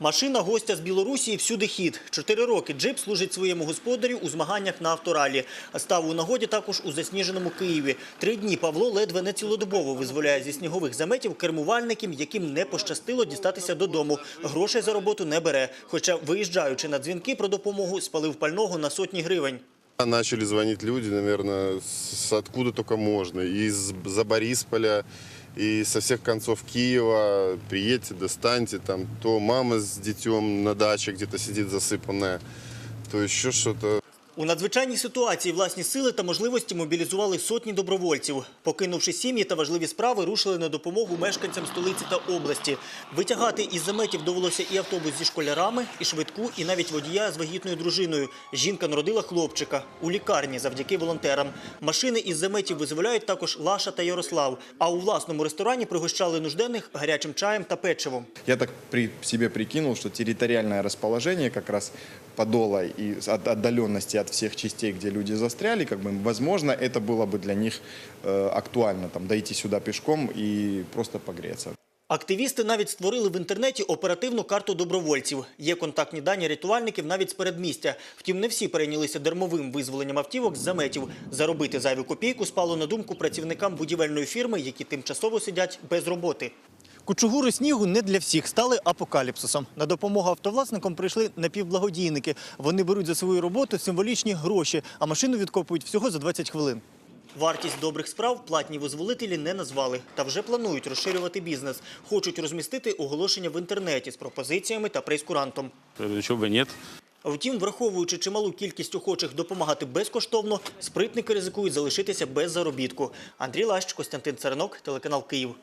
Машина гостя з Білорусі всюди хід. Чотири роки джип служить своєму господарю у змаганнях на авторалі. Став у нагоді також у засніженому Києві. Три дні Павло ледве не цілодобово визволяє зі снігових заметів кермувальників, яким не пощастило дістатися додому. Грошей за роботу не бере. Хоча, виїжджаючи на дзвінки про допомогу, спалив пального на сотні гривень. Начали звонить люди, наверное, откуда только можно. Из-за Борисполя, и со всех концов Киева. Приедьте, достаньте. Там то мама с детем на даче где-то сидит засыпанная, то еще что-то. У надзвичайній ситуації власні сили та можливості мобілізували сотні добровольців. Покинувши сім'ї та важливі справи, рушили на допомогу мешканцям столиці та області. Витягати із заметів довелося і автобус зі школярами, і швидку, і навіть водія з вагітною дружиною. Жінка народила хлопчика у лікарні завдяки волонтерам. Машини із заметів визволяють також Лаша та Ярослав. А у власному ресторані пригощали нужденних гарячим чаєм та печивом. Я так при себе прикинул, что территориальное расположение как раз Подола и от отдаленности от всех частей, где люди застряли, как бы, возможно, это было бы для них э, актуально, там, дойти сюда пешком и просто погреться. Активісти навіть створили в інтернеті оперативну карту добровольців. Є контактні дані рятувальників навіть з передмістя. Втім, не всі перейнялися дармовим визволенням автівок з заметів. Заробити зайву копійку спало на думку працівникам будівельної фірми, які тимчасово сидять без роботи. Кучугури снігу не для всіх стали апокаліпсисом. На допомогу автовласникам прийшли напівблагодійники. Вони беруть за свою роботу символічні гроші, а машину відкопують всього за 20 хвилин. Вартість добрих справ платні визволителі не назвали та вже планують розширювати бізнес. Хочуть розмістити оголошення в інтернеті з пропозиціями та прейскурантом. Чего бы нет. Втім, враховуючи чималу кількість охочих допомагати безкоштовно, спритники ризикують залишитися без заробітку. Андрій Лащ, Костянтин Царинок, телеканал Київ.